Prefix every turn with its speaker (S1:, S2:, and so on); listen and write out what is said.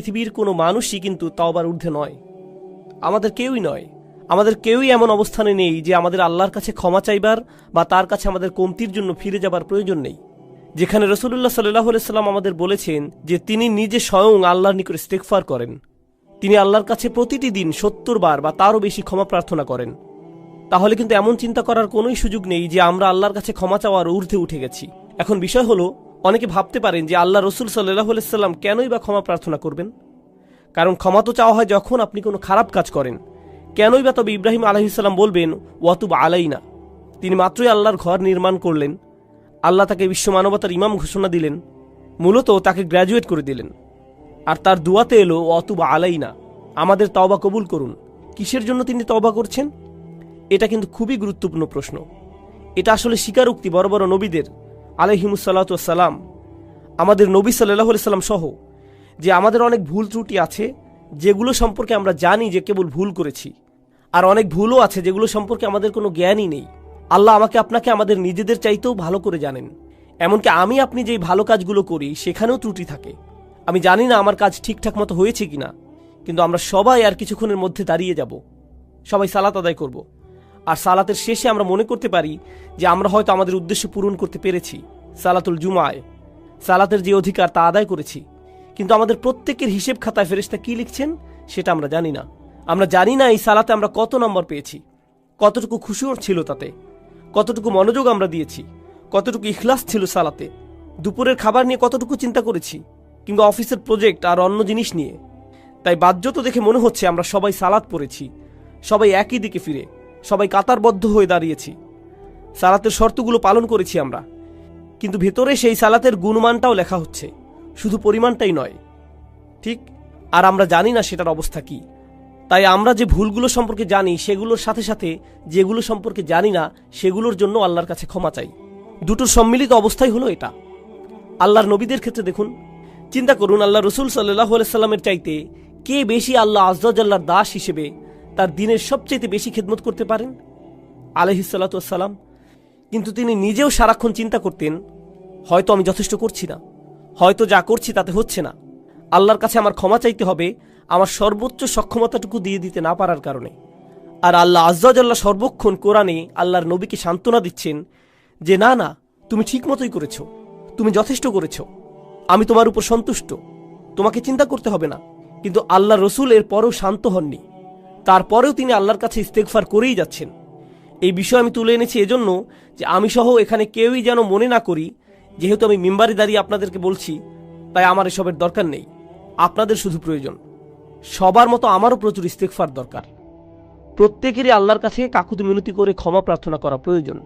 S1: পৃথিবীর কোনো মানুষই কিন্তু তওবার ঊর্ধ্বে নয়। আমাদের কেউই নয়। আমাদের কেউই এমন অবস্থানে নেই যে আমাদের আল্লাহর কাছে ক্ষমা চাইবার বা তার কাছে আমাদের কমতির জন্য ফিরে যাবার প্রয়োজন নেই। যেখানে রসুল্লাহ সাল্লাহ সাল্লাম আমাদের বলেছেন যে তিনি নিজে স্বয়ং আল্লাহর নিকট ইস্তেকফার করেন। তিনি আল্লাহর কাছে প্রতিটি দিন সত্তর বার বা তারও বেশি ক্ষমা প্রার্থনা করেন। তাহলে কিন্তু এমন চিন্তা করার কোনোই সুযোগ নেই যে আমরা আল্লাহর কাছে ক্ষমা চাওয়ার ঊর্ধ্বে উঠে গেছি। এখন বিষয় হলো অনেকে ভাবতে পারেন যে আল্লাহ রসুল সাল্লাহ সাল্লাম কেনই বা ক্ষমা প্রার্থনা করবেন? কারণ ক্ষমা তো চাওয়া হয় যখন আপনি কোনো খারাপ কাজ করেন। কেনই বা তবে ইব্রাহিম আলহিসাল্লাম বলবেন, ওয়াতুব আলাইনা। তিনি মাত্রই আল্লাহর ঘর নির্মাণ করলেন। আল্লাহ তাকে বিশ্ব মানবতার ইমাম ঘোষণা দিলেন। মূলত তাকে গ্র্যাজুয়েট করে দিলেন। আর তার দুয়াতে এলো অতুব আলাইনা। আমাদের তওবা কবুল করুন। কিসের জন্য তিনি তওবা করছেন? এটা কিন্তু খুবই গুরুত্বপূর্ণ প্রশ্ন। এটা আসলে স্বীকারোক্তি বড় বড় নবীদের। আলহিমুসাল্লাতাম আমাদের নবী সাল্লাহ সাল্লাম সহ যে আমাদের অনেক ভুল ত্রুটি আছে, যেগুলো সম্পর্কে আমরা জানি যে কেবল ভুল করেছি, আর অনেক ভুলও আছে যেগুলো সম্পর্কে আমাদের কোনো জ্ঞানই নেই। আল্লাহ আমাকে আপনাকে আমাদের নিজেদের চাইতেও ভালো করে জানেন, এমনকি আমি আপনি যেই ভালো কাজগুলো করি সেখানেও ত্রুটি থাকে। আমি জানি না আমার কাজ ঠিকঠাক মতো হয়েছে কিনা, কিন্তু আমরা সবাই আর কিছুক্ষণের মধ্যে দাঁড়িয়ে যাব। সবাই সালাত আদায় করব। আর সালাতের শেষে আমরা মনে করতে পারি যে আমরা হয়তো আমাদের উদ্দেশ্য পূরণ করতে পেরেছি। সালাতুল জুমায়। সালাতের যে অধিকার তা আদায় করেছি। কিন্তু আমাদের প্রত্যেকের হিসেব খাতায় ফেরেশতা কি লিখছেন, সেটা আমরা জানি না। আমরা জানি না এই সালাতে আমরা কত নম্বর পেয়েছি। কতটুকু খুশিও ছিল তাতে। কতটুকু মনোযোগ আমরা দিয়েছি। কতটুকু ইখলাস ছিল সালাতে। দুপুরের খাবার নিয়ে কতটুকু চিন্তা করেছি, কিংবা অফিসের প্রজেক্ট আর অন্য জিনিস নিয়ে। তাই বাহ্যত দেখে মনে হচ্ছে আমরা সবাই সালাত পড়েছি। সবাই একই দিকে ফিরে। সবাই কাতারবদ্ধ হয়ে দাঁড়িয়েছি। সালাতের শর্তগুলো পালন করেছি আমরা। কিন্তু ভেতরে সেই সালাতের গুণমানটাও লেখা হচ্ছে। শুধু পরিমাণটাই নয়। ঠিক? আর আমরা জানি না সেটার অবস্থা কি। তাই আমরা যে ভুলগুলো সম্পর্কে জানি, সেগুলোর সাথে সাথে যেগুলো সম্পর্কে জানি না, সেগুলোর জন্য আল্লাহর কাছে ক্ষমা চাই। দুটোর সম্মিলিত অবস্থাই হলো এটা। আল্লাহর নবীদের ক্ষেত্রে দেখুন, চিন্তা করুন আল্লাহ রসুল সাল্লাহ সাল্লামের চাইতে কে বেশি আল্লাহ আজ্লার দাস হিসেবে তার দিনের সবচেয়ে বেশি খেদমত করতে পারেন? আলহিসাল্লাম কিন্তু তিনি নিজেও সারাক্ষণ চিন্তা করতেন, হয়তো আমি যথেষ্ট করছি না। হয়তো যা করছি তাতে হচ্ছে না। আল্লাহর কাছে আমার ক্ষমা চাইতে হবে, আমার সর্বোচ্চ সক্ষমতাটুকু দিয়ে দিতে না পারার কারণে। আর আল্লাহ আজ্লাহ সর্বক্ষণ কোরআনে আল্লাহর নবীকে সান্ত্বনা দিচ্ছেন যে, না না, তুমি ঠিক মতোই করেছ, তুমি যথেষ্ট করেছ। আমি তোমার উপর সন্তুষ্ট। তোমাকে চিন্তা করতে হবে না। কিন্তু আল্লাহ রসুল এর পরেও শান্ত হননি। তারপরেও তিনি আল্লাহর কাছে ইস্তেকফার করেই যাচ্ছেন। এই বিষয় আমি তুলে এনেছি এজন্য যে আমি সহ এখানে কেউই যেন মনে না করি, যেহেতু আমি মেম্বারে দাঁড়িয়ে আপনাদেরকে বলছি, তাই আমার এসবের দরকার নেই। আপনাদের শুধু প্রয়োজন। সবার মতো আমারও প্রচুর ইস্তেকফার দরকার। প্রত্যেকেরই আল্লাহর কাছে কাকুতি মিনতি করে ক্ষমা প্রার্থনা করা প্রয়োজন।